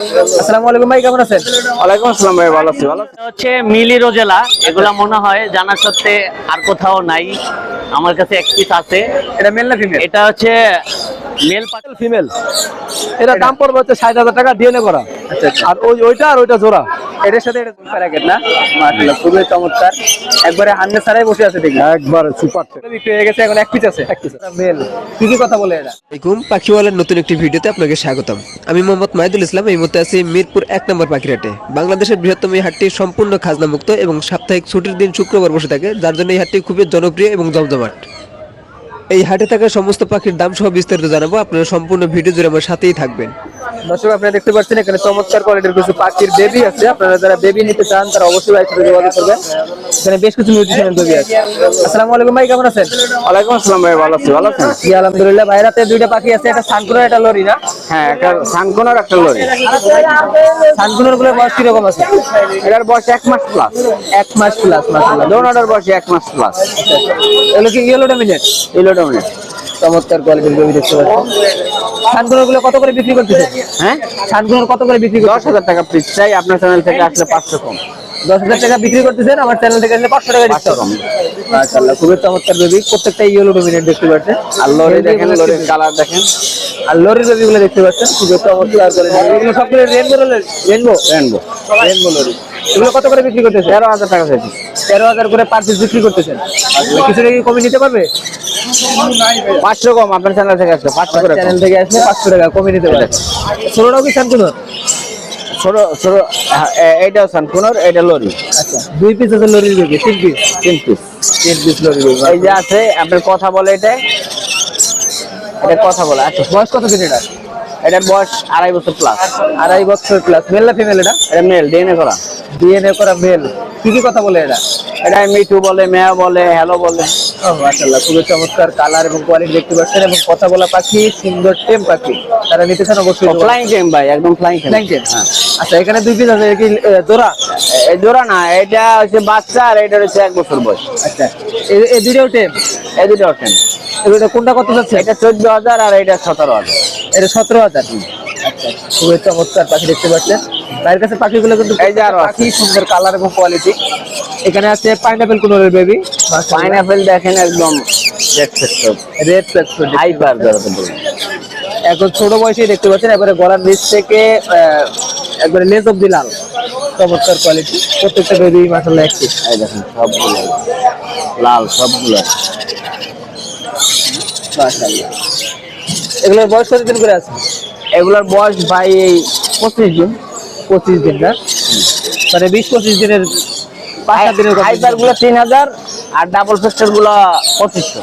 আসসালামু আলাইকুম ভাই কেমন আছেন? ওয়ালাইকুম আসসালাম ভাই ভালো আছি ভালো হচ্ছে মিলি রোজেলা এগুলা মনে হয় জানা সত্ত্বে আর কোথাও নাই। আমার কাছে এক পিস আছে। এটা মেল না ফিমেল এটা হচ্ছে মেল পাটল ফিমেল এটা দাম পড়বে হচ্ছে ষাট হাজার টাকা ডিএনএ করা। আচ্ছা আচ্ছা। আর ওই ওইটা আর ওইটা জোড়া। এটার সাথে এটা দুই না? মাশাআল্লাহ খুবই চমৎকার। একবারে হান্নে ছাড়াই বসে আছে দেখি। একবার সুপার বিক্রি হয়ে গেছে এখন এক পিস আছে। এক পিস মেল কি কি কথা বলে পাখিওয়ালার নতুন একটি ভিডিওতে আপনাকে স্বাগতম। আমি মোহাম্মদ মাহিদুল ইসলাম এই মুহূর্তে আছি মিরপুর এক নম্বর পাখিরহাটে বাংলাদেশের বৃহত্তম এই হাটটি সম্পূর্ণ খাজনা মুক্ত এবং সাপ্তাহিক ছুটির দিন শুক্রবার বসে থাকে, যার জন্য এই হাটটি খুবই জনপ্রিয় এবং জমজমাট। এই হাটে থাকা সমস্ত পাখির দাম সহ বিস্তারিত জানাব, আপনারা সম্পূর্ণ ভিডিও জুড়ে আমার সাথেই থাকবেন। দর্শক আপনারা দেখতে পাচ্ছেন এখানে চমৎকার কোয়ালিটির কিছু পাখির বেবি আছে। আপনারা যারা বেবি নিতে চান তারা অবশ্যই ভাইয়ের সাথে যোগাযোগ করবেন। এখানে বেশ কিছু নিউট্রিশনের বেবি আছে। আসসালামু আলাইকুম ভাই কেমন আছেন? ওয়ালাইকুম আসসালাম ভাই ভালো আছি ভালো আছেন? জি আলহামদুলিল্লাহ। ভাইরাতে দুইটা পাখি আছে একটা সানকুনার একটা লরি না? হ্যাঁ একটা সানকোনার একটা লরি। সানকুনারগুলো বয়স কীরকম আছে? এটার বয়স এক মাস প্লাস এক মাস প্লাস মাসাল্লাহ দোনোটার বয়স এক মাস প্লাস এগুলো কি ইয়েলো ডমিনেট ইলোডোমিনেট চমৎকার কোয়ালিটির দেখতে পাচ্ছেন সানকুনার কত করে বিক্রি করতেছে? হ্যাঁ? সানকুনার কত করে বিক্রি দশ হাজার টাকা পিস চাই আপনার চ্যানেল থেকে আসলে পাঁচশো কম। দশ হাজার টাকা বিক্রি করতেছেন আমার চ্যানেল থেকে আসলে পাঁচশো টাকা পাঁচশো কম। মাশাআল্লাহ খুবই চমৎকার বেবি প্রত্যেকটা ইয়েলো ডমিনেট দেখতে পাচ্ছেন। আর লরি দেখেন লরির কালার দেখেন। আর লরির বেবি গুলো দেখতে পাচ্ছেন খুবই চমৎকার। করে এগুলো সবগুলো rainbow rainbow rainbow rainbow lory এগুলো কত করে বিক্রি করতেছে তেরো হাজার টাকা চাইছি তেরো হাজার করে পার পিস বিক্রি করতেছেন। কি কমে নিতে পারবে? পাঁচশো কম আপনার চ্যানেল থেকে আসলে পাঁচশো করে চ্যানেল থেকে আসলে পাঁচশো টাকা কমে নিতে পারবে। ষোলোটাও কি শান্তনু ছোট ছোট হ্যাঁ, এইটাও এটা লরি। আচ্ছা দুই পিস আছে লরির বেবি তিন পিস তিন পিস তিন পিস বেবি এই যে আছে আপনার কথা বলে এটা এটা কথা বলে আচ্ছা বয়স কত দিন এটা? এটার বয়স আড়াই বছর প্লাস আড়াই বছর প্লাস মেল না ফিমেল এটা? এটা মেল ডিএনএ করা। ডিএনএ করা মেল কি কি কথা বলে এটা এটা মিঠু বলে মেয়া বলে হ্যালো বলে। ও খুবই চমৎকার কালার এবং কোয়ালিটি দেখতে পাচ্ছেন এবং কথা বলা পাখি সুন্দর টেম পাখি। তারা নিতে চান অবশ্যই ফ্লাইং টেম ভাই একদম ফ্লাইং টেম Flying tail? আচ্ছা এখানে দুই পিস আছে কি জোড়া? জোড়া না এটা হচ্ছে বাচ্চা আর এটা হচ্ছে এক বছর বয়স। আচ্ছা এই- দুইটাও টেম এই দুটো টেম কোনটা কত যাচ্ছে? এটা চোদ্দ হাজার আর এটা সতেরো হাজার। এটা সতেরো হাজার। আচ্ছা খুবই চমৎকার পাখি দেখতে পাচ্ছেন। বাইরের কাছে পাখিগুলো কিন্তু এই যে আরও পাখি সুন্দর কালার এবং কোয়ালিটি এখানে আছে পাইনাপেল কুনোরের বেবি পাইনাপেল দেখেন একদম রেড সেক্টর রেড প্লেক্সো হাইপার যারা তো এখন ছোট বয়সেই দেখতে পাচ্ছেন এবারে গলার নিচ থেকে একবারে লেজ অব্দি লাল। চমৎকার কোয়ালিটি প্রত্যেকটা বেবি মাসাল্লাহ একটি এই দেখেন সবগুলো। লাল সবগুলো। মাসাল্লাহ এগুলোর বয়স কত দিন করে আছে? এগুলোর বয়স ভাই এই পঁচিশ দিন। পঁচিশ দিন না? মানে বিশ পঁচিশ দিনের পাঁচ দিনের তিন হাজার আর ডাবল পঁচিশশো।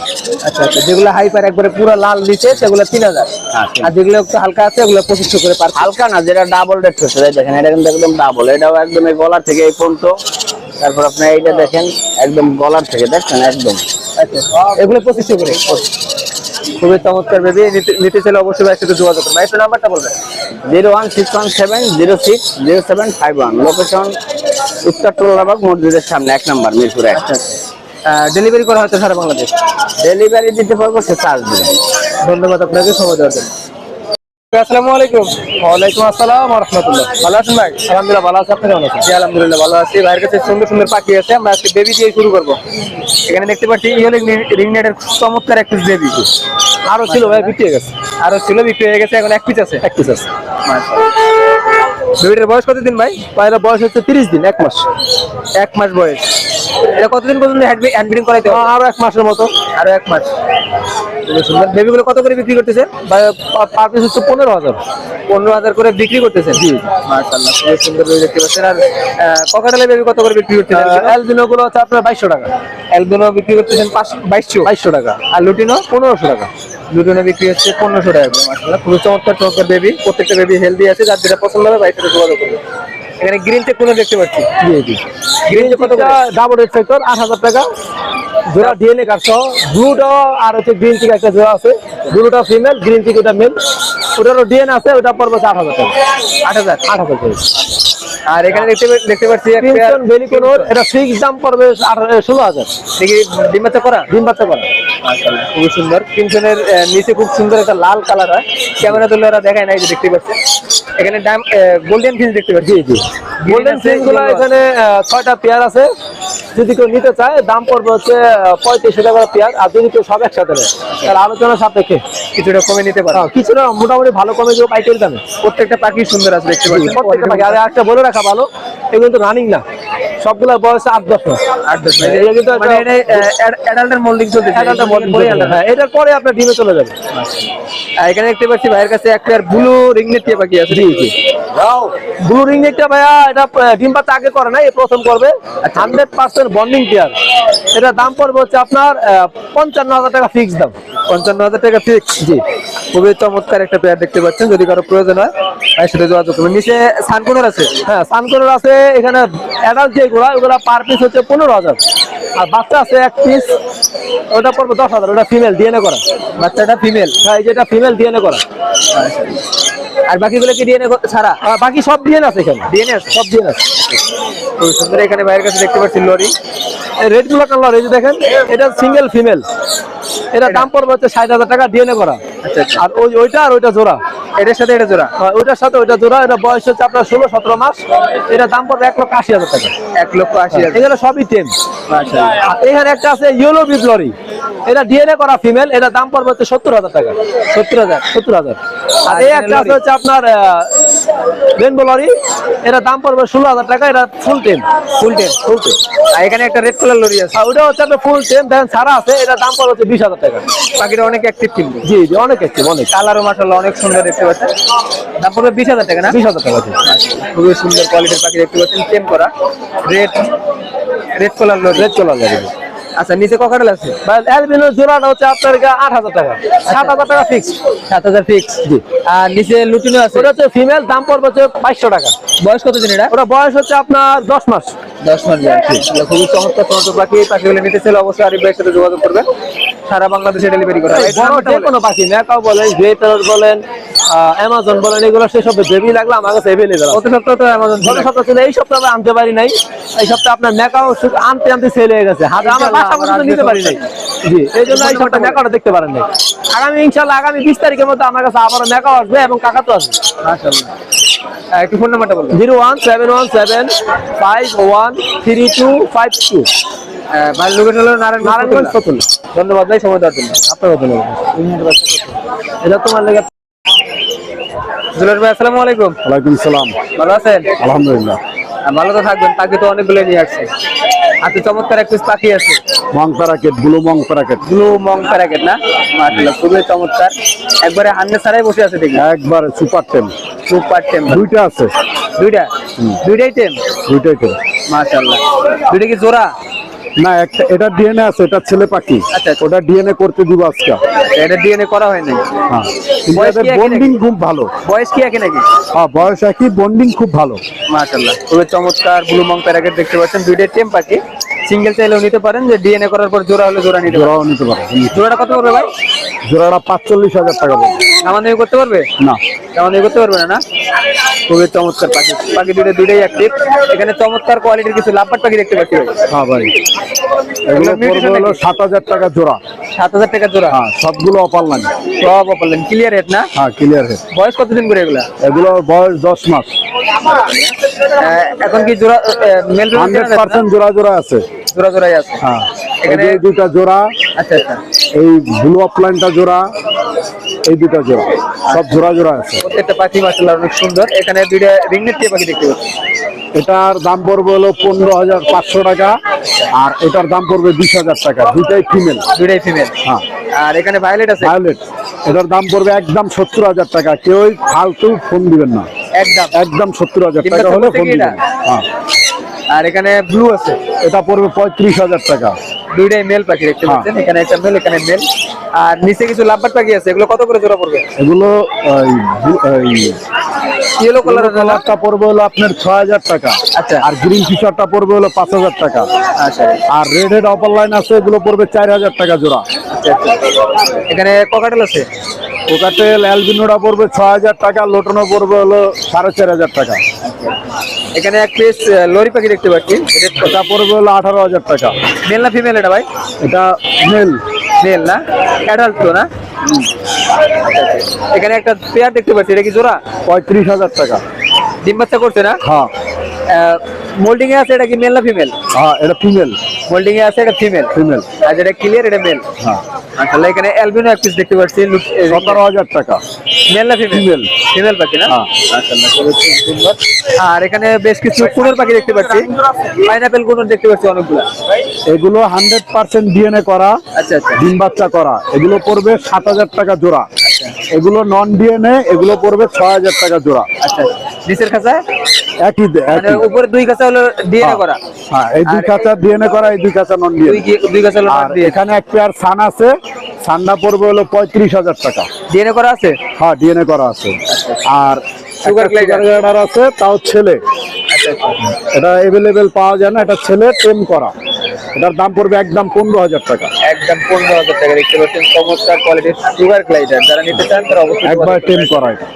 আচ্ছা আচ্ছা যেগুলো হাইপার একবারে পুরো লাল সেগুলো তিন হাজার। হ্যাঁ, আর যেগুলো একটু হালকা আছে ওগুলো পঁচিশশো করে পার হালকা না যেটা ডাবল ফেস্টার দেখেন এটা কিন্তু একদম ডাবল এটাও একদম এই গলার থেকে এই পর্যন্ত। তারপর আপনি এইটা দেখেন একদম গলার থেকে দেখছেন একদম। আচ্ছা এগুলো পঁচিশশো করে? খুবই চমৎকার বেবি নিতে চাইলে অবশ্যই ভাইয়ের সাথে যোগাযোগ করবেন। ভাই নাম্বারটা বলবেন? Zero one six one seven zero six zero seven five one. Location উত্তর টোলাবাগ মসজিদের সামনে এক নাম্বার মিরপুর এক। ডেলিভারি করা হচ্ছে সারা বাংলাদেশ? ডেলিভারি দিতে পারব সে চার্জ দেবেন ধন্যবাদ আপনাকে সময় দেওয়ার জন্য। আসসালামু আলাইকুম। ওয়ালাইকুম আসসালাম রহমতুল্লাহ ভালো আছেন ভাই? আলহামদুলিল্লাহ ভালো আছে। আপনি কেমন আছেন? জি আলহামদুলিল্লাহ ভালো আছি। ভাইয়ের কাছে সুন্দর সুন্দর পাখি আছে। আমরা আজকে বেবি দিয়ে শুরু করব। এখানে দেখতে পাচ্ছি চমৎকার এক পিস বেবি আরও ছিল ভাই বিক্রি হয়ে গেছে। আরও ছিল বিক্রি হয়ে গেছে। এখন এক পিস আছে। এক পিস আছে। বেবিটার বয়স কতদিন ভাই? পায়রা বয়স হচ্ছে তিরিশ দিন এক মাস। এক মাস বয়স। এটা কতদিন পর্যন্ত হ্যান্ড ব্রিডিং করাইতে হবে? আরও এক মাসের মতো। আরও এক মাস। সুন্দর। বেবিগুলো কত করে বিক্রি করতেছেন? পার পিস হচ্ছে পনেরো হাজার। পনেরো হাজার করে বিক্রি করতেছেন? জি। মাশাআল্লাহ খুবই সুন্দর বেবি দেখতে পাচ্ছেন। আর ককাটালে বেবি কত করে বিক্রি করতেছেন? অ্যালবিনো গুলো হচ্ছে আপনার বাইশশো টাকা। অ্যালবিনো বিক্রি করতেছেন বাইশশো? বাইশশো টাকা। আর লুটিনো? পনেরোশো টাকা। লুটিনো বিক্রি হচ্ছে পনেরোশো টাকা করে মাশাআল্লাহ। খুবই চমৎকার চমৎকার বেবি প্রত্যেকটা বেবি হেলদি আছে যার যেটা পছন্দ হবে বাইশ টাকা যোগাযোগ করবে। এখানে গ্রিন টেক কোনো দেখতে পাচ্ছি? জি জি। গ্রিন টেক কত ডাবল রেড সেক্টর আট হাজার টাকা। জোড়া ডিএনএ কাটছ ব্লুটা আর হচ্ছে গ্রিন টিক একটা জোড়া আছে। ব্লুটা ফিমেল গ্রিন টিক ওটা মেল ওটারও ডিএনএ আছে ওটা পড়বে আট হাজার টাকা। আট হাজার। আট হাজার টাকা আর এখানে দেখতে দেখতে পাচ্ছি একটা ক্রিমসন ভেলিকোনোর এটা ফিক্স দাম পড়বে আর ষোলো হাজার। দেখি ডিম বাচ্চা করা? ডিম বাচ্চা করা। খুবই সুন্দর। কিমসনের নিচে খুব সুন্দর একটা লাল কালার হয়। ক্যামেরা তুলে ওরা দেখায় না এই যে দেখতে পাচ্ছি এখানে গোল্ডেন ফিন্স দেখতে পাচ্ছি জি জি। গোল্ডেন ফিনগুলো এখানে ছয়টা পেয়ার আছে। যদি কেউ নিতে চায় দাম পড়বে হচ্ছে পঁয়ত্রিশশো টাকা পেয়ার আর যদি কেউ সব একসাথে নেয় তাহলে আলোচনা সাপেক্ষে। কিছুটা কমে নিতে পারে। হ্যাঁ, কিছুটা মোটামুটি ভালো কমে যাবে পাইকারি দামে। প্রত্যেকটা পাখি সুন্দর আছে দেখতে পাচ্ছেন। প্রত্যেকটা পাখি আর একটা বলে রাখা ভালো এগুলো তো রানিং না। সবগুলোর বয়স আট দশ মাস। আট দশ মিনিট। এটা কিন্তু মানে অ্যাডাল্টের মোল্ডিং চলছে করে এটার পরে আপনার ডিমে চলে যাবে। এখানে দেখতে পাচ্ছি ভাইয়ের কাছে একটা ব্লু রিংনেট টিয়া পাখি আছে জি জি। ব্লু রিং নেকটা ভাইয়া এটা ডিম বাচ্চা আগে করে না এই প্রথম করবে। হান্ড্রেড পার্সেন্ট বন্ডিং পেয়ার এটা দাম পড়বে হচ্ছে আপনার পঞ্চান্ন হাজার টাকা ফিক্স দাম। পঞ্চান্ন হাজার টাকা ফিক্স জি। খুবই চমৎকার একটা পেয়ার দেখতে পাচ্ছেন। যদি কারও প্রয়োজন হয় সাথে যোগাযোগ করবেন। নিচে সানকুনোর আছে। হ্যাঁ সানকোনের আছে এখানে অ্যাডাল্ট যেগুলা ওগুলা পার পিস হচ্ছে পনেরো হাজার। আর বাচ্চা আছে এক পিস ওটা পড়বে দশ হাজার। ওটা ফিমেল ডিএনএ করা। বাচ্চাটা ফিমেল হ্যাঁ এই যেটা ফিমেল ডিএনএ করা। আর বাকিগুলো কি ডিএনএ ছাড়া? বাকি সব ডিএনএ আছে এখানে। ডিএনএ আছে? সব ডিএনএ আছে। খুব সুন্দর এখানে ভাইয়ের কাছে দেখতে পাচ্ছি লরি। রেডগুলো কালার এই যে দেখেন এটা সিঙ্গেল ফিমেল এটা দাম পড়বে হচ্ছে ষাট হাজার টাকা ডিএনএ করা। আচ্ছা, আচ্ছা। আর ওই ওইটা আর ওইটা জোড়া। এটার সাথে এটা জোড়া? হ্যাঁ, ওইটার সাথে ওইটা জোড়া। এটা বয়স হচ্ছে আপনার ষোলো সতেরো মাস। এটা দাম পড়বে এক লক্ষ আশি হাজার টাকা। এক লক্ষ আশি হাজার এগুলো সবই টেন আর এখানে একটা আছে ইয়েলো বিপ্লরি এটা ডিএনএ করা ফিমেল এটা দাম পড়বে হচ্ছে সত্তর হাজার টাকা। সত্তর হাজার সত্তর হাজার। আর এই একটা আছে হচ্ছে আপনার রেনবো লরি এটা দাম পড়বে ষোলো হাজার টাকা এটা ফুল টেম ফুল টেম ফুল টেম আর এখানে একটা রেড কালার লরি আছে। ওটা হচ্ছে আপনার ফুল টেম দেখেন ছাড়া আছে এটা দাম পড়বে হচ্ছে বিশ হাজার টাকা। পাখিটা অনেক অ্যাক্টিভ কিন্তু জি জি অনেক একটি অনেক। কালারও মাসাল্লাহ অনেক সুন্দর দেখতে পাচ্ছেন। দাম পড়বে বিশ হাজার টাকা না? বিশ হাজার টাকা। খুবই সুন্দর কোয়ালিটির পাখি দেখতে পাচ্ছেন টেম করা। Red red colour lory red চলার লাগে আচ্ছা নিচে ককাটেল আছে? অ্যালবিনো জোড়াটা হচ্ছে আপনার আট হাজার টাকা। সাত হাজার টাকা ফিক্স সাত হাজার ফিক্স জি। আর নিচে লুটিনো আছে? ওটা হচ্ছে ফিমেল দাম পড়বে হচ্ছে বাইশশো টাকা। বয়স কত দিন এটা? ওটা বয়স হচ্ছে আপনার দশ মাস। দশ মাস খুবই চমৎকার চমৎকার পাখি পাখিগুলো নিতে চাইলে অবশ্যই আরিফ ভাইয়ের সাথে যোগাযোগ করবেন। সারা বাংলাদেশে ডেলিভারি করা যে কোনো পাখি ম্যাকাও বলেন গ্রেটার বলেন অ্যামাজন বলেন এগুলো সেই সব বেবি লাগলে আমার কাছে অ্যাভেলেবেল গত সপ্তাহে তো অ্যামাজন গত সপ্তাহ ছিল এই সপ্তাহে আনতে পারি নাই। এই সপ্তাহে আপনার ম্যাকাও শুধু আনতে আনতে সেল হয়ে গেছে। হাজার আমার বাসা পর্যন্ত নিতে পারি নাই। জি এই জন্য এই সপ্তাহে ম্যাকাওটা দেখতে পারেন নাই। আগামী ইনশাল্লাহ আগামী বিশ তারিখের মধ্যে আমার কাছে আবারও ম্যাকাও আসবে এবং কাকাতো আসবে। মাশাআল্লাহ। একটু ফোন নাম্বারটা বলুন zero one seven one seven five one three two five two. Location হলো নারায়ণগঞ্জ ধন্যবাদ ভাই সময় দেওয়ার জন্য। আপনার কথা এটা তোমার লেগে জুলের ভাই আসসালামু আলাইকুম। ওয়ালাইকুম সালাম। ভালো আছেন? আলহামদুলিল্লাহ। ভালো তো থাকবেন পাখি তো অনেকগুলো নিয়ে আসছে। আজকে চমৎকার এক পিস পাখি আছে। মং প্যারাকেট ব্লু মং প্যারাকেট। ব্লু মং প্যারাকেট না? মাশাআল্লাহ খুবই চমৎকার। একবারে হান্নে ছাড়াই বসে আছে দেখি। একবার সুপার টেম। সুপার টেম। দুইটা আছে। দুইটা? দুইটাই টেম? দুইটাই টেম। মাশাআল্লাহ। দুইটা কি জোড়া? না একটা এটা ডিএনএ আছে এটা ছেলে পাখি। আচ্ছা, আচ্ছা। ওটা ডিএনএ করতে দিব আজকে। এটা ডিএনএ করা হয় নাই? হ্যাঁ। বন্ডিং খুব ভালো। বয়স কি একই নাকি? হ্যাঁ বয়স একই বন্ডিং খুব ভালো। মাশাআল্লাহ। খুবই চমৎকার ব্লু মং প্যারাকেট দেখতে পাচ্ছেন। দুইটাই টেম পাখি। সিঙ্গেল চাইলেও নিতে পারেন যে ডিএনএ করার পর জোড়া হলে জোড়া নিতে পারেন। জোড়াও নিতে পারে জোড়াটা কত পড়বে ভাই? জোড়াটা পাঁচচল্লিশ হাজার টাকা পড়বে। আমাদের করতে পারবে? না। আমাদের করতে পারবে না না? খুবই চমৎকার পাখি। পাখি দুটো দুইটাই অ্যাক্টিভ এখানে চমৎকার কোয়ালিটির কিছু লাভবাট পাখি দেখতে পাচ্ছি হ্যাঁ ভাই। এগুলো পড়বে হলো সাত হাজার টাকা জোড়া। সাত হাজার টাকা জোড়া? হ্যাঁ সবগুলো অপার লাইন সব বললেন ক্লিয়ার রেট না? হ্যাঁ ক্লিয়ার হেড বয়স কতদিন করে এগুলা? এগুলো বয়স দশ মাস। এখন কি জোড়া মেল হান্ড্রেড পার্সেন্ট জোড়া জোড়া আছে। জোড়া জোড়াই আছে। হ্যাঁ এখানে- এখানে দুইটা জোড়া আচ্ছা আচ্ছা। এই ব্লু অফলাইনটা জোড়া এই দুটা জোড়া। সব জোড়া জোড়া আছে। প্রত্যেকটা পাখি মাসাল্লাহ অনেক সুন্দর। এখানে দুইটা রিংনেট টিয়া পাখি দেখতে পাচ্ছি। এটার দাম পড়বে হলো পনেরো হাজার পাঁচশো টাকা আর এটার দাম পড়বে বিশ হাজার টাকা। দুইটাই ফিমেল দুইটাই ফিমেল হ্যাঁ। আর এখানে ভায়োলেট আছে? ভায়োলেট এটার দাম পড়বে একদম সত্তর হাজার টাকা। কেউ ফালতু ফোন দিবেন না। একদম। একদম সত্তর হাজার টাকা হলে ফোন দিবেন। হ্যাঁ। আর এখানে ব্লু আছে। এটা পড়বে পঁয়ত্রিশ হাজার টাকা। দুইটাই মেল পাখি দেখতে হ্যাঁ। পাচ্ছেন। এখানে একটা মেল এখানে মেল আর নিচে কিছু লাভবাট পাখি আছে এগুলো কত করে জোড়া পড়বে? এগুলো ইয়েলো কালারটা পড়বে হলো আপনার ছয় হাজার টাকা। আচ্ছা। আর গ্রিন পড়বে হলো পাঁচ হাজার টাকা। আচ্ছা। আর রেড হেড অপার লাইন আছে এগুলো পড়বে চার হাজার টাকা জোড়া। আচ্ছা আচ্ছা। এখানে ককাটেল আছে? কোকাটেল অ্যালবিনোটা পড়বে ছ হাজার টাকা লোটনো পড়বে হলো সাড়ে চার হাজার টাকা। এখানে এক পিস লরি পাখি দেখতে পাচ্ছি। এটা পড়বে হলো আঠারো হাজার টাকা। মেল না ফিমেল এটা ভাই? এটা মেল মেল না? অ্যাডাল্ট তো না? এখানে একটা পেয়ার দেখতে পাচ্ছি এটা কি জোড়া? পঁয়ত্রিশ হাজার টাকা। ডিম বাচ্চা করছে না? হ্যাঁ। মোল্ডিং এ আছে এটা কি মেল না ফিমেল হ্যাঁ এটা ফিমেল মোল্ডিং এ আছে এটা ফিমেল ফিমেল আর যেটা ক্লিয়ার এটা মেল হ্যাঁ। আসলে এখানে অ্যালবিনো এক পিস দেখতে পাচ্ছি সতেরো হাজার টাকা। মেল না ফিমেল ফিমেল পাখি না? হ্যাঁ। আর এখানে বেশ কিছু কুনোর পাখি দেখতে পাচ্ছি। পাইনাপেল কুনোর দেখতে পাচ্ছি অনেকগুলো। এগুলো হান্ড্রেড পার্সেন্ট ডিএনএ করা আচ্ছা আচ্ছা। ডিম বাচ্চা করা। এগুলো পড়বে সাত হাজার টাকা জোড়া। এগুলো নন ডিএনএ এগুলো পড়বে ছ হাজার টাকা জোড়া। আচ্ছা নিচের খাঁচায় একই দে- মানে উপরে দুই খাঁচা হলো ডিএনএ করা। হ্যাঁ এই দুই কাঁচা ডিএনএ করা এই দুই কাঁচা নন দুই ডিএনএ কি- দুই খাঁচা হলো আর এখানে এক পেয়ার সান আছে। সানটা পড়বে হলো পঁয়ত্রিশ হাজার টাকা। ডিএনএ করা আছে? হ্যাঁ ডিএনএ করা আছে। আর glider আছে তাও ছেলে। এটা পাওয়া যায় না এটা ছেলে টেম করা। এটার দাম পড়বে একদম পনেরো হাজার টাকা। একদম পনেরো হাজার টাকা। দেখতে পাচ্ছেন চমৎকার কোয়ালিটির সুগার গ্লাইডার যারা নিতে চান তারা অবশ্যই একবার টেম করা এটা।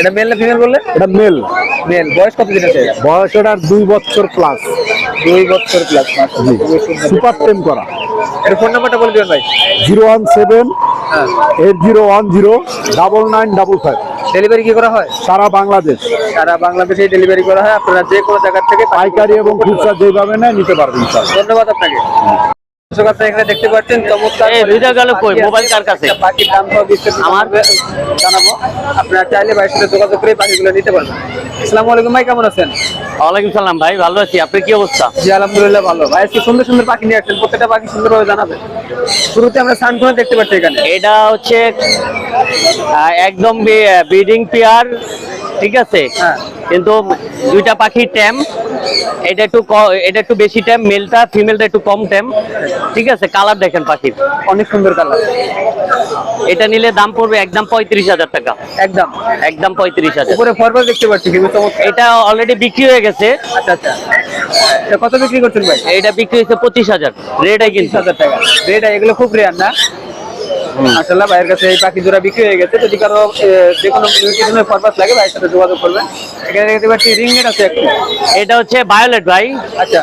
এটা মেল না ফিমেল বললে? এটা মেল মেল বয়স কত দিন আছে বয়স এটার দুই বছর প্লাস দুই বছর প্লাস জি। সুপার টেন করা। এর ফোন নাম্বারটা বলে দিবেন ভাই। জিরো ওয়ান সেভেন হ্যাঁ। Eight zero one zero double nine double five. Delivery কি করা হয়? সারা বাংলাদেশ। সারা বাংলাদেশে ডেলিভারি করা হয়। আপনারা যে কোনো জায়গা থেকে পাইকারি এবং খুচরা যেভাবে নেয় নিতে পারবেন স্যার। ধন্যবাদ আপনাকে। এখানে দেখতে পাচ্ছেন চমৎকার হৃদয় গেল কই? মোবাইল কার কাছে? পাখির দাম বিস্তারিত আমার? জানাব। আপনারা চাইলে ভাইয়ের সাথে যোগাযোগ করে পাখিগুলো নিতে পারবেন। আসসালামু আলাইকুম ভাই কেমন আছেন? ওয়ালাইকুম সালাম ভাই ভালো আছি। আপনার কি অবস্থা? জি আলহামদুলিল্লাহ ভালো। ভাই আজকে সুন্দর সুন্দর পাখি নিয়ে আসছেন। প্রত্যেকটা পাখি সুন্দরভাবে জানাবেন। শুরুতে আমরা দেখতে পাচ্ছি এখানে। এটা হচ্ছে একদম ব্রিডিং পেয়ার ঠিক আছে? হ্যাঁ। কিন্তু দুইটা পাখি ট্যাম এটা একটু এটা একটু বেশি ট্যাম মেলটা ফিমেলটা একটু কম ট্যাম ঠিক আছে? কালার দেখেন পাখির। অনেক সুন্দর কালার এটা নিলে দাম পড়বে একদম পঁয়ত্রিশ হাজার টাকা। একদম। একদম পঁয়ত্রিশ হাজার। উপরে ফরওয়ার্ড দেখতে পাচ্ছি এটা অলরেডি বিক্রি হয়ে গেছে। আচ্ছা আচ্ছা। কত বিক্রি করছেন ভাই? এটা বিক্রি হয়েছে পঁচিশ হাজার। রেডাই কিন্তু। হাজার টাকা। রেট এগুলো খুব রেয়ার না? আসলে ভাইয়ের কাছে এই পাখি জোড়া বিক্রি হয়ে গেছে। যদি কারও যে কোনো মিউটেশনের পারপাস লাগে ভাইয়ের সাথে যোগাযোগ করবেন। এখানে দেখতে পাচ্ছি রিংনেট আছে একটু। এটা হচ্ছে বায়োলেট ভাই। আচ্ছা।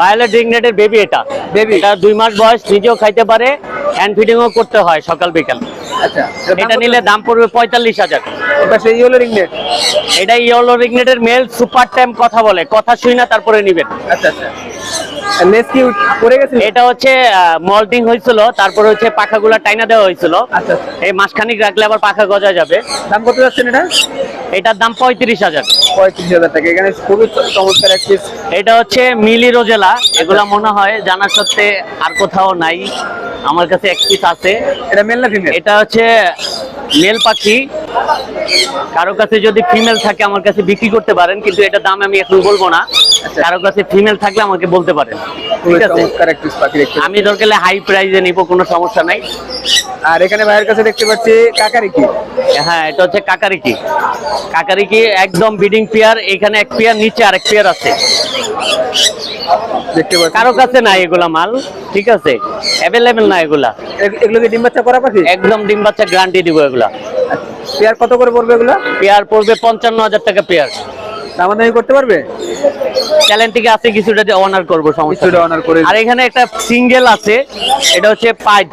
ভায়োলেট রিংনেটের বেবি এটা। Baby? এটা দুই মাস বয়স নিজেও খাইতে পারে হ্যান্ড ফিডিংও করতে হয় সকাল বিকাল। আচ্ছা। এটা নিলে দাম পড়বে পঁয়তাল্লিশ হাজার। এটা সেই হলো রিংনেট এটা ইয়েলো রিগনেটের মেল সুপার টাইম কথা বলে। কথা শুই না তারপরে নিবেন। আচ্ছা আচ্ছা। লেস কি পড়ে গেছে এটা হচ্ছে মল্টিং হয়েছিল তারপরে হচ্ছে পাখাগুলা টাইনা দেওয়া হয়েছিল। আচ্ছা এই মাসখানিক রাখলে আবার পাখা গজা যাবে। দাম কত যাচ্ছেন এটা? এটার দাম পঁয়ত্রিশ হাজার। পঁয়ত্রিশ হাজার টাকা। এখানে খুবই চমৎকার এক এটা হচ্ছে মিলি রোজেলা। এগুলা মনে হয় জানা সত্ত্বে আর কোথাও নাই। আমার কাছে এক পিস আছে। এটা মেল না ফিমেল এটা হচ্ছে মেল পাখি। কারও কাছে যদি ফিমেল থাকে আমার কাছে বিক্রি করতে পারেন কিন্তু এটা দাম আমি এখন বলব না। কারও কাছে ফিমেল থাকলে আমাকে বলতে পারেন। ঠিক আছে। আমি দরকার হাই প্রাইজে নিব কোনো সমস্যা নাই। আর এখানে ভাইয়ের কাছে দেখতে পাচ্ছি কাকারি কি হ্যাঁ এটা হচ্ছে কাকারিকি। কাকারিকি একদম বিডিং পেয়ার এখানে এক পেয়ার নিচে আরেক পেয়ার আছে। কারও কাছে নাই এগুলা মাল ঠিক আছে? অ্যাভেলেবেল না এগুলা। এগ- এগুলো কি ডিম বাচ্চা করা পাখি? একদম ডিম বাচ্চা গ্যারান্টি দিব এগুলা। পেয়ার কত করে পড়বে এগুলা? পেয়ার পড়বে পঞ্চান্ন হাজার টাকা পেয়ার দামাদামি করতে পারবে? চ্যালেঞ্জ থেকে আছে কিছুটা অনার করব সমস্যা কিছুটা অনার করে আর এখানে একটা সিঙ্গেল আছে এটা হচ্ছে পাইট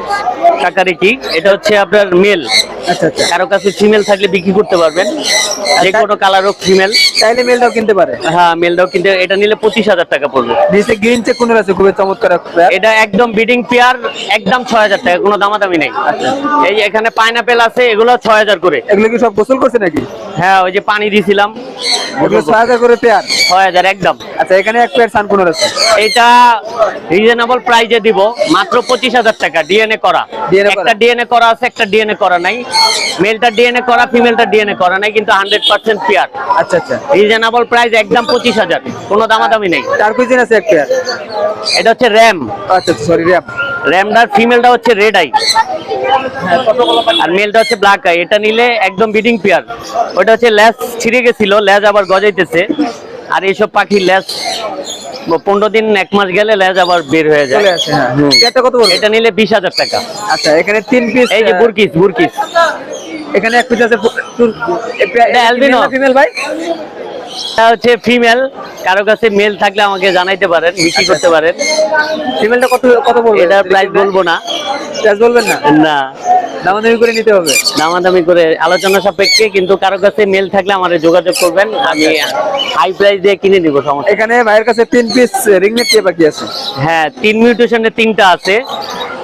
কাকারিকি এটা হচ্ছে আপনার মেল আচ্ছা আচ্ছা। কারও কাছে ফিমেল থাকলে বিক্রি করতে পারবেন। যে কোনো কালার হোক ফিমেল চাইলে মেলটাও কিনতে পারে। হ্যাঁ মেলটাও কিন্তু এটা নিলে পঁচিশ হাজার টাকা পড়বে। নিচে গ্রিন চেক কোনের আছে খুবই চমৎকার এটা একদম বিডিং পেয়ার একদম ছয় হাজার টাকা কোনো দামাদামি নেই। এই এখানে পাইনাপেল আছে এগুলো ছয় হাজার করে। এগুলো কি সব গোসল করছে নাকি? হ্যাঁ ওই যে পানি দিয়েছিলাম এগুলো ছয় হাজার করে পেয়ার ছয় হাজার একদম। আচ্ছা এখানে এক পেয়ার সান আছে। এটা রিজনেবল প্রাইজে দিব মাত্র পঁচিশ হাজার টাকা ডিএনএ করা। একটা ডিএনএ করা আছে একটা ডিএনএ করা নাই। মেলটা ডিএনএ করা ফিমেলটা ডিএনএ করা নাই কিন্তু হান্ড্রেড পার্সেন্ট পেয়ার আচ্ছা আচ্ছা। রিজনেবল প্রাইস একদম পঁচিশ হাজার কোনো দামাদামি নেই। চার কুইজিন আছে এক পেয়ার এটা হচ্ছে র্যাম আচ্ছা সরি ফিমেলটা হচ্ছে রেড আই আর মেলটা হচ্ছে ব্ল্যাক আই এটা নিলে একদম বিডিং পেয়ার ওটা হচ্ছে ল্যাস ছিঁড়ে গেছিল ল্যাজ আবার গজাইতেছে। আর এইসব পাখি ল্যাস পনেরো দিন এক মাস গেলে ল্যাজ আবার বের হয়ে যায়। হ্যাঁ। কত এটা নিলে বিশ হাজার টাকা। আচ্ছা এখানে তিন পিস এই যে বুরকিস বুরকিস। এখানে এক পিস আছে ফিমেল ভাই? এটা হচ্ছে ফিমেল কারও কাছে মেল থাকলে আমাকে জানাইতে পারেন বিক্রি করতে পারেন। ফিমেলটা কত কত পড়বে এটা প্রাইস বলব না। প্রাইস বলবেন না? না। দামাদামি করে নিতে হবে। দামাদামি করে আলোচনা সাপেক্ষে কিন্তু কারও কাছে মেল থাকলে আমাদের যোগাযোগ করবেন আমি হাই প্রাইস দিয়ে কিনে দিব সমস্যা এখানে ভাইয়ের কাছে তিন পিস রিংনেট টিয়া পাখি আছে। হ্যাঁ তিন মিউটেশনের তিনটা আছে।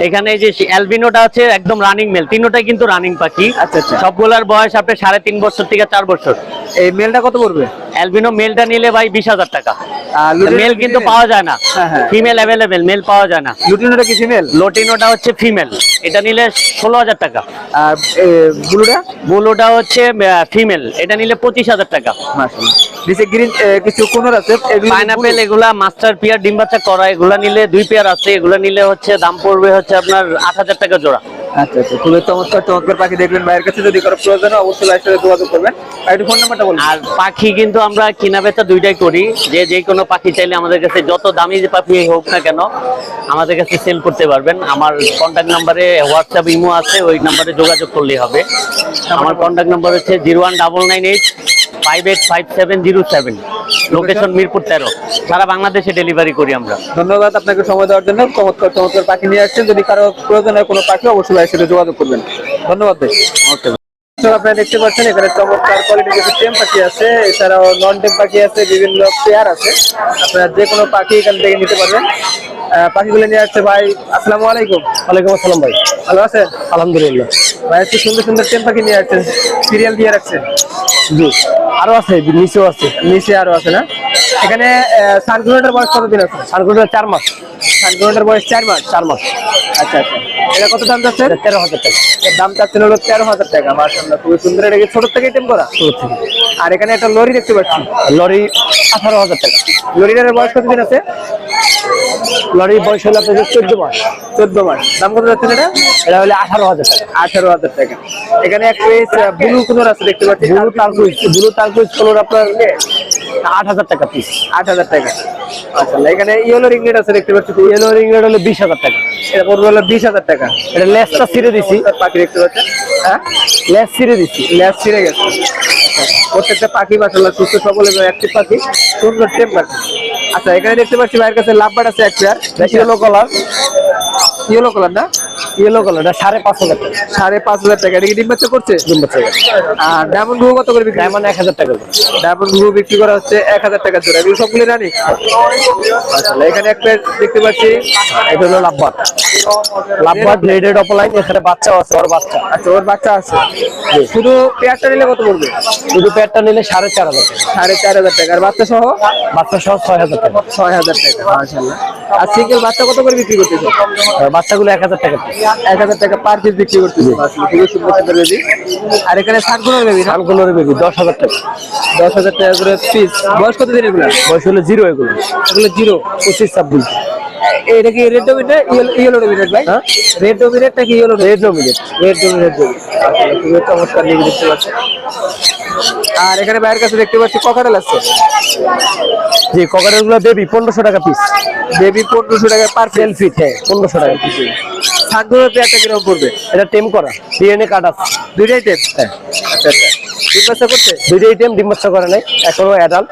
এখানে যে অ্যালবিনোটা আছে একদম রানিং মেল তিনটাই কিন্তু রানিং পাখি। আচ্ছা, আচ্ছা। সবগুলার বয়স আপনার সাড়ে তিন বছর থেকে চার বছর। এই মেলটা কত পড়বে? অ্যালবিনো মেলটা নিলে ভাই বিশ হাজার টাকা। মেল কিন্তু পাওয়া যায় না। ফিমেল অ্যাভেলেবেল মেল পাওয়া যায় না। লুটিনোটা কি ফিমেল লোটিনোটা হচ্ছে ফিমেল এটা নিলে ষোলো হাজার টাকা। আর ব্লুটা? বুলোটা হচ্ছে ফিমেল এটা নিলে পঁচিশ হাজার টাকা। নিচে গ্রিন কিছু কোনর আছে? পাইনাপেল এগুলা মাস্টার পেয়ার ডিম বাচ্চা করা এগুলা নিলে দুই পেয়ার আছে। এগুলা নিলে হচ্ছে দাম পড়বে হচ্ছে আপনার আট হাজার টাকা জোড়া। আচ্ছা আচ্ছা খুবই চমৎকার চমৎকার পাখি দেখবেন ভাইয়ের কাছে। যদি কারও প্রয়োজন অবশ্যই ভাইয়ের সাথে যোগাযোগ করবেন। আর একটু ফোন নাম্বারটা বলুন। আর পাখি কিন্তু আমরা কিনা বেচা দুইটাই করি। যে যে কোনো পাখি চাইলে আমাদের কাছে যত দামি যে পাখি হোক না কেন আমাদের কাছে সেল করতে পারবেন। আমার কন্ট্যাক্ট নাম্বারে হোয়াটসঅ্যাপ ইমো আছে ওই নাম্বারে যোগাযোগ করলেই হবে। আমার কন্ট্যাক্ট নাম্বার হচ্ছে zero one double nine eight five eight five seven zero seven location Mirpur তেরো। সারা বাংলাদেশে ডেলিভারি করি আমরা। ধন্যবাদ আপনাকে সময় দেওয়ার জন্য। চমৎকার চমৎকার পাখি নিয়ে আসছেন। যদি কারও প্রয়োজন হয় কোনো পাখি অবশ্যই ভাইয়ের সাথে যোগাযোগ করবেন। ধন্যবাদ ভাই। ওকে আপনারা দেখতে পাচ্ছেন এখানে চমৎকার কোয়ালিটির কিছু টেম পাখি আছে। এছাড়াও নন টেম পাখি আছে বিভিন্ন পেয়ার আছে। আপনারা যে কোনো পাখি এখান থেকে নিতে পারবেন। আহ, পাখিগুলো নিয়ে আসছে ভাই আসসালামু আলাইকুম। ওয়ালাইকুম আসসালাম ভাই। ভালো আছেন? আলহামদুলিল্লাহ। ভাই আজকে সুন্দর সুন্দর টেম পাখি নিয়ে আসছেন। সিরিয়াল দিয়ে রাখছেন। জি আরও আছে নিচেও আছে। নিচে আরও আছে না? এখানে সানগ্রোটার বয়স কতদিন আছে? সানকুটা চার মাস। সানগ্রোটার বয়স চার মাস? চার মাস। আচ্ছা আচ্ছা। এটা কত দাম যাচ্ছে? তেরো হাজার টাকা। এর দাম চাচ্ছেন হলো তেরো হাজার টাকা মার্শাল্লাহ খুবই সুন্দর। এটা কি ছোট থেকে টেম করা? থেকে। আর এখানে একটা লরি দেখতে পাচ্ছি। লরি আঠারো হাজার টাকা। লরিটার বয়স কতদিন আছে? লরি বয়স হলো আপনাদের চোদ্দ মাস। চোদ্দ মাস। দাম কত যাচ্ছে এটা এটা হলে আঠারো হাজার টাকা। আঠারো হাজার টাকা। এখানে এক পিস ব্লু কুনোর আছে দেখতে পাচ্ছি। Blue turquoise blue turquoise colour আপনার আট হাজার টাকা পিস আট হাজার টাকা। মাশাল্লাহ এখানে ইয়েলো রিংলেট আছে দেখতে পাচ্ছি। ইয়েলো রিং রেড হলে বিশ হাজার টাকা। এটা পড়বে হলো বিশ হাজার টাকা। এটা লেসটা ছিঁড়ে দিছি। পাখি দেখতে পাচ্ছেন? হ্যাঁ? লেস ছিঁড়ে দিছি। ল্যাস ছিঁড়ে গেছে। প্রত্যেকটা পাখি মাসাল্লাহ সুস্থ সবল এবং একটি পাখি। সুন্দর টেম পাখি। আচ্ছা এখানে দেখতে পাচ্ছি ভাইয়ের কাছে লাভবাট আছে এক pair yellow colour yellow colour না? ইয়েলো কালার এটা সাড়ে পাঁচ হাজার টাকা। সাড়ে পাঁচ হাজার টাকা। এটা কি ডিম বাচ্চা করছে? ডিম বাচ্চা আর ডায়মন্ডগুলো কত করে বিক্রি ডায়মন্ড এক হাজার টাকা। ডায়মন্ডগুলো বিক্রি করা হচ্ছে এক হাজার টাকা জোড়া। এগুলো সবগুলো রানি? মাশাআল্লাহ এখানে একটা দেখতে পাচ্ছি। এটা হলো লাভবাট লাভবাট রেডেড অফলাইন এখানে বাচ্চাও আছে ওর বাচ্চা। আচ্ছা ওর বাচ্চা আছে। শুধু পেয়ারটা নিলে কত পড়বে? শুধু পেয়ারটা নিলে সাড়ে চার হাজার টাকা। সাড়ে চার হাজার টাকা। আর বাচ্চা সহ? বাচ্চা সহ ছয় হাজার টাকা। ছয় হাজার টাকা মাশাআল্লাহ। আর সিঙ্গেল বাচ্চা কত করে বিক্রি করতেছে? বাচ্চাগুলো এক হাজার টাকা। এক হাজার টাকা পার পিস বিক্রি করতেছে। খুবই সুন্দর সুন্দর বেবি আর এখানে ষাটগুলোর বেবি কানগুলোর বেবি দশ হাজার টাকা। দশ হাজার টাকা করে পিস বয়স কত দিন এগুলো? বয়স হলো জিরো এগুলো। এগুলো জিরো পঁচিশ ছাব্বিশ। এটা কি রেড ডোমিনেট ইয়েলো ডোমিনেট ভাই? রেড ডোমিনেট নাকি yellow red dominant red dominant খুবই চমৎকার লিখে দেখতে পাচ্ছি আর এখানে বাইরের কাছে দেখতে পাচ্ছি ককাটেল আছে। যে ককারেরগুলো দেবী পনেরোশো টাকা পিস বেবি পনেরোশো টাকা পার টেন ফিট হ্যাঁ পনেরোশো টাকা পিস সানগুলোর পেয়ারটা কীরকম পড়বে? এটা টেম করা ডিএনএ কার্ড আছে। দুইটাই হ্যাঁ। আচ্ছা আচ্ছা। বাচ্চা করছে? দুইটাই টেম ডিম বাচ্চা করে নাই এখনও অ্যাডাল্ট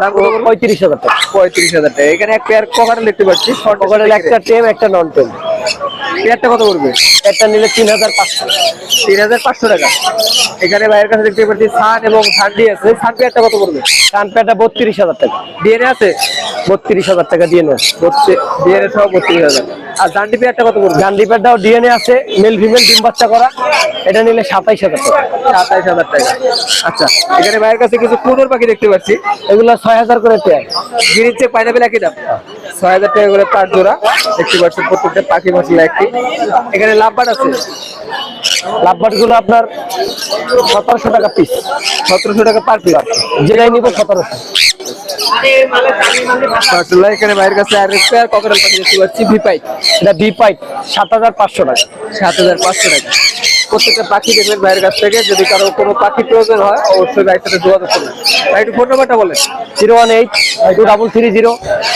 দাম পঁয়ত্রিশ হাজার টাকা। পঁয়ত্রিশ হাজার টাকা। এখানে এক পেয়ার ককাটেল দেখতে পাচ্ছি একটা টেম একটা নন টেম পেয়ারটা কত নিলে তিন হাজার পাঁচশো। তিন হাজার পাঁচশো টাকা। এখানে বাইরের কাছে দেখতে পাচ্ছি সান এবং সানডি আছে। সান পেয়ারটা কত প্যাটা বত্রিশ হাজার টাকা। ডিএনএ আছে? বত্রিশ হাজার টাকা নেয় ডিএনএ সহ বত্রিশ হাজার। আর জান্ডি পেয়ারটা কত পড়বে? গান্ধী প্যাডটাও ডিএনএ আছে মেল ফিমেল ডিম বাচ্চা করা। এটা নিলে সাতাইশ হাজার টাকা। সাতাইশ হাজার টাকা। আচ্ছা এখানে বাইরের কাছে কিছু কুনোর পাখি দেখতে পাচ্ছি। এগুলো ছয় হাজার করে পেয়ার গ্রিন চেক পাইনাপেল একই দাম? ছয় হাজার টাকা করে পার জোড়া। দেখতে পাচ্ছেন প্রত্যেকটা পাখি মশলা একটি। এখানে লাভবাট আছে। লাভবাটগুলো আপনার সতেরোশো টাকা পিস সতেরোশো টাকা পার পিস যেটাই নিব সতেরোশো। এখানে বাইরের কাছে আর পেয়ার ককরেল পাখি দেখতে পাচ্ছি ভিপাই এটা বি পাইপ সাত হাজার পাঁচশো টাকা। সাত হাজার পাঁচশো টাকা। প্রত্যেকটা পাখি দেখলেন ভাইয়ের কাছ থেকে। যদি কারও কোনো পাখি প্রয়োজন হয়, অবশ্যই ভাইয়ের সাথে যোগাযোগ করবেন। ভাই একটু ফোন নাম্বারটা বলেন। Zero one eight two double three zero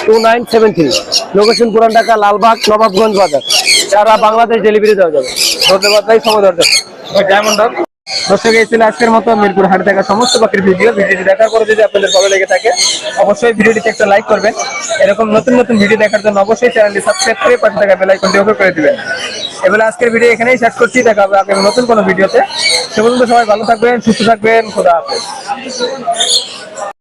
two nine seven three. Location Puran Dhaka, Lalbag, Nawabganj বাজার। সারা বাংলাদেশ ডেলিভারি দেওয়া যাবে। ধন্যবাদ ভাই, সময় দরকার ডায়মন্ড দর্শক, এই ছিল আজকের মতো মিরপুর হাট দেখা সমস্ত পাখির ভিডিও। ভিডিওটি দেখার পরে যদি আপনাদের ভালো লেগে থাকে, অবশ্যই ভিডিওটিতে একটা লাইক করবেন। এরকম নতুন নতুন ভিডিও দেখার জন্য অবশ্যই চ্যানেলটি সাবস্ক্রাইব করে পাশে থাকা বেল আইকনটি ওকে করে দিবেন। এবারে আজকের ভিডিও এখানেই শেষ করছি। দেখা হবে আগামী নতুন কোনো ভিডিওতে। সে পর্যন্ত সবাই ভালো থাকবেন, সুস্থ থাকবেন, খোদা হাফেজ।